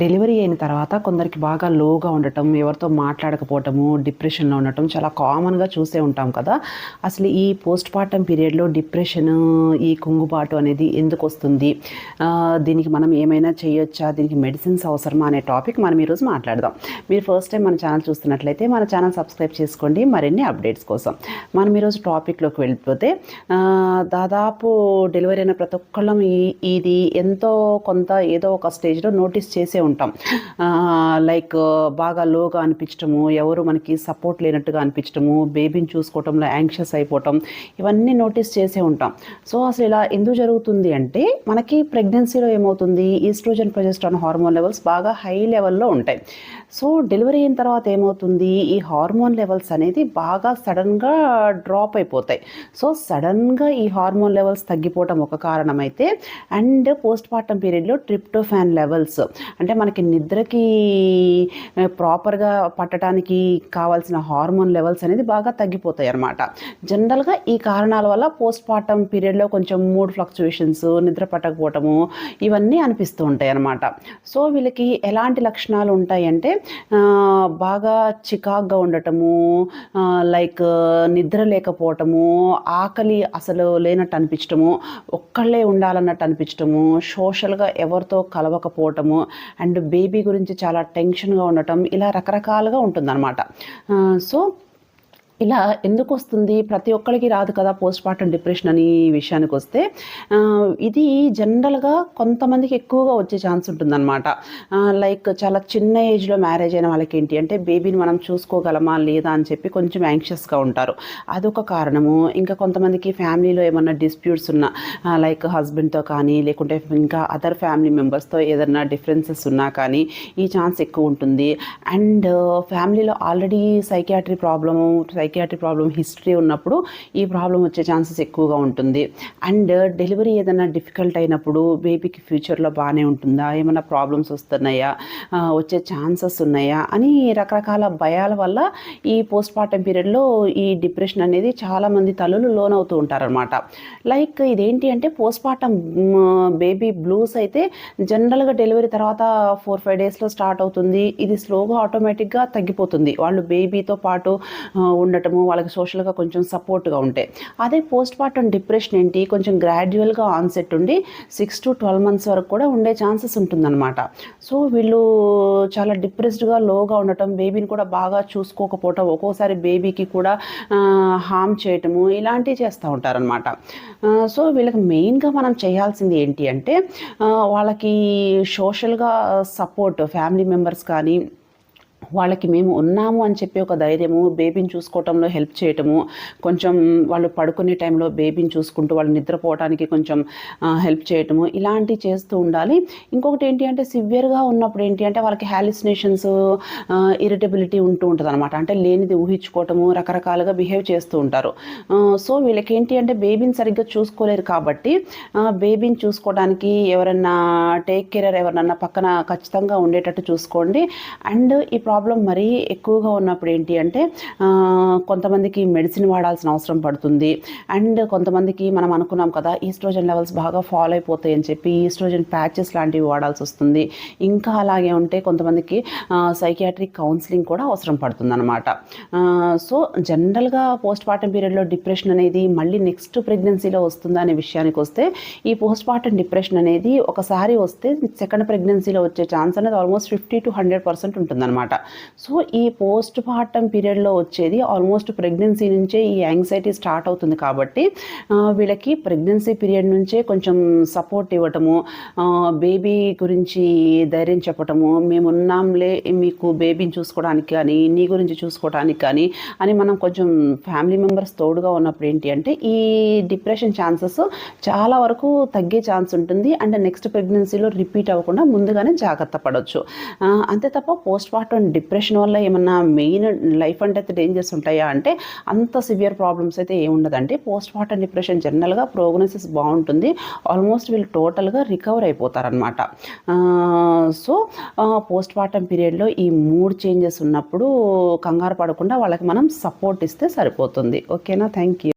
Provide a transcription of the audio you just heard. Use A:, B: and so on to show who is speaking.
A: Delivery అయిన తర్వాత కొందరికి బాగా లోగా ఉండటం ఎవరితో మాట్లాడకపోవటము డిప్రెషన్లో ఉండటం చాలా కామన్గా చూసే ఉంటాం కదా. అసలు ఈ పోస్ట్ పార్టమ్ పీరియడ్లో డిప్రెషన్ ఈ కుంగుబాటు అనేది ఎందుకు వస్తుంది? దీనికి మనం ఏమైనా చేయొచ్చా? దీనికి మెడిసిన్స్ అవసరమా? అనే టాపిక్ మనం ఈరోజు మాట్లాడదాం. మీరు ఫస్ట్ టైం మన ఛానల్ చూస్తున్నట్లయితే మన ఛానల్ సబ్స్క్రైబ్ చేసుకోండి. మరిన్ని అప్డేట్స్ కోసం మనం ఈరోజు టాపిక్లోకి వెళ్ళిపోతే దాదాపు డెలివరీ అయిన ప్రతి ఒక్కళ్ళం ఈ ఇది ఎంతో కొంత ఏదో ఒక స్టేజ్లో నోటీస్ చేసే ఉంటాం. లైక్ బాగా లోగా అనిపించటము ఎవరు మనకి సపోర్ట్ లేనట్టుగా అనిపించటము బేబీని చూసుకోవటంలో యాంగ్షియస్ అయిపోవటం ఇవన్నీ నోటీస్ చేసే ఉంటాం. సో అసలు ఇలా ఎందుకు జరుగుతుంది అంటే మనకి ప్రెగ్నెన్సీలో ఏమవుతుంది? ఈస్ట్రోజన్ ప్రొజెస్ట్రాన్ హార్మోన్ లెవెల్స్ బాగా హై లెవెల్లో ఉంటాయి. సో డెలివరీ అయిన తర్వాత ఏమవుతుంది? ఈ హార్మోన్ లెవెల్స్ అనేది బాగా సడన్గా డ్రాప్ అయిపోతాయి. సో సడన్గా ఈ హార్మోన్ లెవెల్స్ తగ్గిపోవటం ఒక కారణం అయితే అండ్ పోస్ట్ పార్టమ్ పీరియడ్లో ట్రిప్టోఫాన్ లెవెల్స్ అంటే మనకి నిద్రకి ప్రాపర్గా పట్టడానికి కావాల్సిన హార్మోన్ లెవెల్స్ అనేది బాగా తగ్గిపోతాయి అన్నమాట జనరల్గా ఈ కారణాల వల్ల పోస్ట్ పార్టమ్ పీరియడ్లో కొంచెం మూడ్ ఫ్లక్చువేషన్స్ నిద్ర పట్టకపోవటము ఇవన్నీ అనిపిస్తూ ఉంటాయి అన్నమాట సో వీళ్ళకి ఎలాంటి లక్షణాలు ఉంటాయంటే బాగా చికాగ్గా ఉండటము లైక్ నిద్ర లేకపోవటము ఆకలి అసలు లేనట్టు అనిపించటము ఒక్కళ్ళే ఉండాలన్నట్టు అనిపించటము సోషల్గా ఎవరితో కలవకపోవటము అండ్ బేబీ గురించి చాలా టెన్షన్గా ఉండటం ఇలా రకరకాలుగా ఉంటుందన్నమాట. సో ఇలా ఎందుకు వస్తుంది ప్రతి ఒక్కరికి రాదు కదా పోస్ట్ పార్టం డిప్రెషన్ అని విషయానికి వస్తే. ఇది జనరల్గా కొంతమందికి ఎక్కువగా వచ్చే ఛాన్స్ ఉంటుందన్నమాట. లైక్ చాలా చిన్న ఏజ్లో మ్యారేజ్ అయిన వాళ్ళకి ఏంటి అంటే బేబీని మనం చూసుకోగలమా లేదా అని చెప్పి కొంచెం యాంగ్షియస్గా ఉంటారు. అదొక కారణము. ఇంకా కొంతమందికి ఫ్యామిలీలో ఏమన్నా డిస్ప్యూట్స్ ఉన్నా లైక్ హస్బెండ్తో కానీ లేకుంటే ఇంకా అదర్ ఫ్యామిలీ మెంబర్స్తో ఏదైనా డిఫరెన్సెస్ ఉన్నా కానీ ఈ ఛాన్స్ ఎక్కువ ఉంటుంది. అండ్ ఫ్యామిలీలో already psychiatry problem psychiatric problem history ఉన్నప్పుడు ఈ ప్రాబ్లం వచ్చే ఛాన్సెస్ ఎక్కువగా ఉంటుంది. అండ్ డెలివరీ ఏదైనా డిఫికల్ట్ అయినప్పుడు బేబీకి ఫ్యూచర్లో బాగానే ఉంటుందా? ఏమైనా ప్రాబ్లమ్స్ వస్తున్నాయా? వచ్చే ఛాన్సెస్ ఉన్నాయా? అని రకరకాల భయాల వల్ల ఈ పోస్ట్ పార్టం పీరియడ్లో ఈ డిప్రెషన్ అనేది చాలామంది తల్లులు లోన్ అవుతూ ఉంటారనమాట లైక్ ఇదేంటి అంటే పోస్ట్ పార్టం బేబీ బ్లూస్ అయితే జనరల్గా డెలివరీ తర్వాత ఫోర్ ఫైవ్ డేస్లో స్టార్ట్ అవుతుంది. ఇది స్లోగా ఆటోమేటిక్గా తగ్గిపోతుంది. వాళ్ళు బేబీతో పాటు ఉన్న ఉండటము వాళ్ళకి సోషల్గా కొంచెం సపోర్ట్గా ఉంటాయి అదే పోస్ట్ పార్టమ్ డిప్రెషన్ ఏంటి? కొంచెం గ్రాడ్యువల్గా ఆన్సెట్ ఉండి సిక్స్ టు ట్వెల్వ్ మంత్స్ వరకు కూడా ఉండే ఛాన్సెస్ ఉంటుందన్నమాట. సో వీళ్ళు చాలా డిప్రెస్డ్గా లోగా ఉండటం బేబీని కూడా బాగా చూసుకోకపోవటం ఒక్కోసారి బేబీకి కూడా హామ్ చేయటము ఇలాంటివి చేస్తూ ఉంటారనమాట సో వీళ్ళకి మెయిన్గా మనం చేయాల్సింది ఏంటి అంటే వాళ్ళకి సోషల్గా సపోర్ట్ ఫ్యామిలీ మెంబర్స్ కానీ వాళ్ళకి మేము ఉన్నాము అని చెప్పి ఒక ధైర్యము బేబీని చూసుకోవటంలో హెల్ప్ చేయటము కొంచెం వాళ్ళు పడుకునే టైంలో బేబీని చూసుకుంటూ వాళ్ళు నిద్రపోవడానికి కొంచెం హెల్ప్ చేయటము ఇలాంటివి చేస్తూ ఉండాలి. ఇంకొకటి ఏంటి అంటే సివియర్గా ఉన్నప్పుడు ఏంటి అంటే వాళ్ళకి హ్యాలిసినేషన్స్ ఇరిటబిలిటీ ఉంటూ ఉంటుంది అనమాట అంటే లేనిది ఊహించుకోవటము రకరకాలుగా బిహేవ్ చేస్తూ ఉంటారు. సో వీళ్ళకి ఏంటి అంటే బేబీని సరిగ్గా చూసుకోలేరు కాబట్టి బేబీని చూసుకోవడానికి ఎవరన్నా టేక్ కేర్ ఎవరన్నా పక్కన ఖచ్చితంగా ఉండేటట్టు చూసుకోండి. అండ్ ఈ ప్రాబ్లం ప్రాబ్లం మరీ ఎక్కువగా ఉన్నప్పుడు ఏంటి అంటే కొంతమందికి మెడిసిన్ వాడాల్సిన అవసరం పడుతుంది. అండ్ కొంతమందికి మనం అనుకున్నాం కదా ఈస్ట్రోజన్ లెవెల్స్ బాగా ఫాలో అయిపోతాయి అని చెప్పి ఈస్ట్రోజన్ ప్యాచెస్ లాంటివి వాడాల్సి వస్తుంది. ఇంకా అలాగే ఉంటే కొంతమందికి సైకియాట్రిక్ కౌన్సిలింగ్ కూడా అవసరం పడుతుంది అనమాట సో జనరల్గా పోస్ట్ పార్టం పీరియడ్లో డిప్రెషన్ అనేది మళ్ళీ నెక్స్ట్ ప్రెగ్నెన్సీలో వస్తుందా అనే విషయానికి వస్తే ఈ పోస్ట్ పార్టం డిప్రెషన్ అనేది ఒకసారి వస్తే సెకండ్ ప్రెగ్నెన్సీలో వచ్చే ఛాన్స్ అనేది almost fifty to hundred percent ఉంటుందన్నమాట. సో ఈ పోస్ట్ పార్టమ్ పీరియడ్లో వచ్చేది ఆల్మోస్ట్ ప్రెగ్నెన్సీ నుంచే ఈ యాంగ్జైటీ స్టార్ట్ అవుతుంది కాబట్టి వీళ్ళకి ప్రెగ్నెన్సీ పీరియడ్ నుంచే కొంచెం సపోర్ట్ ఇవ్వటము బేబీ గురించి ధైర్యం చెప్పటము మేము ఉన్నాంలే మీకు బేబీని చూసుకోవడానికి కానీ నీ గురించి చూసుకోవడానికి కానీ అని మనం కొంచెం ఫ్యామిలీ మెంబర్స్ తోడుగా ఉన్నప్పుడు ఏంటి అంటే ఈ డిప్రెషన్ ఛాన్సెస్ చాలా వరకు తగ్గే ఛాన్స్ ఉంటుంది. అండ్ నెక్స్ట్ ప్రెగ్నెన్సీలో రిపీట్ అవ్వకుండా ముందుగానే జాగ్రత్త పడవచ్చు అంతే తప్ప పోస్ట్ పార్టమ్ డిప్రెషన్ వల్ల ఏమన్నా main life and death dangers ఉంటాయా అంటే అంత సివియర్ ప్రాబ్లమ్స్ అయితే ఏముండదండి పోస్ట్ పార్టమ్ డిప్రెషన్ జనరల్గా ప్రోగ్నోసిస్ బాగుంటుంది. ఆల్మోస్ట్ వీళ్ళు టోటల్గా రికవర్ అయిపోతారనమాట సో పోస్ట్ పార్టమ్ పీరియడ్లో ఈ మూడ్ చేంజెస్ ఉన్నప్పుడు కంగారు పడకుండా వాళ్ళకి మనం సపోర్ట్ ఇస్తే సరిపోతుంది. ఓకేనా? Thank you